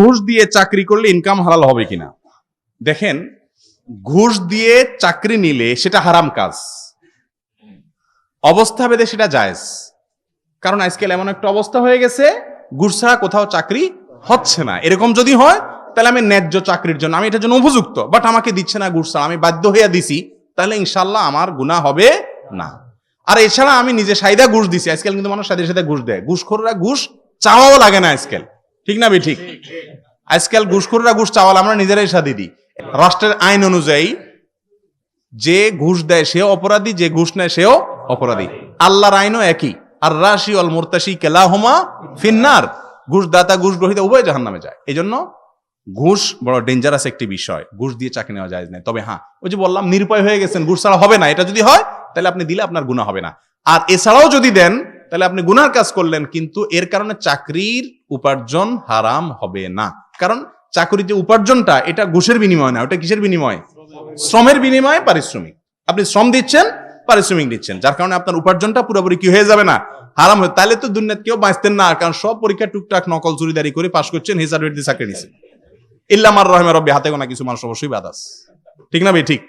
ঘুষ দিয়ে চাকরি করলে ইনকাম হালাল হবে কিনা? দেখেন, ঘুষ দিয়ে চাকরি নিলে সেটা হারাম কাজ। অবস্থা ভেদে সেটা জায়েজ। কারণ আজকাল এমন একটা অবস্থা হয়ে গেছে, ঘুষ ছাড়া কোথাও চাকরি হচ্ছে না। এরকম যদি হয়, তাহলে আমি ন্যায্য চাকরির জন্য, আমি এটার জন্য উপযুক্ত। বাট আমাকে দিচ্ছে না ঘুষ ছাড়া, আমি বাধ্য হইয়া দিছি, তাহলে ইনশাল্লাহ আমার গুণা হবে না। আর এছাড়া আমি নিজে সাইদা ঘুষ দিছি, আজকাল কিন্তু মানুষ সাথে সাথে ঘুষ দেয়। ঘুষখোররা ঘুষ চাওয়াও লাগে না আজকাল। ঠিক না ঠিক আজকাল ঘুষখোররা ঘুষ চাওয়াল আমরা নিজেরাই সাথে দিই। রাষ্ট্রের আইন অনুযায়ী যে ঘুষ দেয় সেও অপরাধী, যে ঘুষ নেয় সেও অপরাধী। আল্লাহর আইনও একই। আর রাশি অল মুরতাসি কেলাহুমা ফিন্নার। ঘুষ দাতা ঘুষ গ্রহিতা উভয় জাহান নামে যায়। এই জন্য ঘুষ বড় ডেঞ্জারাস একটি বিষয়। ঘুষ দিয়ে চাকরি নেওয়া যায় না তবে হ্যাঁ ওই যে বললাম, নিরুপায় হয়ে গেছেন, ঘুষ ছাড়া হবে না। এটা যদি হয়, তাহলে আপনি দিলে আপনার গুণা হবে না। আর এছাড়াও যদি দেন তাহলে আপনি গুনার কাজ করলেন, কিন্তু এর কারণে চাকরির উপার্জন হারাম হবে না। কারণ চাকরির যে উপার্জনটা, এটা ঘুষের বিনিময় না, ওটা কিসের বিনিময়? শ্রমের বিনিময়ে পারিশ্রমিক। আপনি শ্রম দিচ্ছেন, পারিশ্রমিক দিচ্ছেন, যার কারণে আপনার উপার্জনটা পুরোপুরি কি হয়ে যাবে না? হারাম হয়ে তাহলে তো দুনিয়াত কেউ বাঁচতেন না, কারণ সব পরীক্ষা টুকটাক নকল চুরিদারি করে পাশ করছেন হিসাব চাকরি নিছেন ইল্লামার রহমে রব্বি, হাতে গোনা কিছু মানুষ অবশ্যই বাদাস ঠিক না ভাই? ঠিক।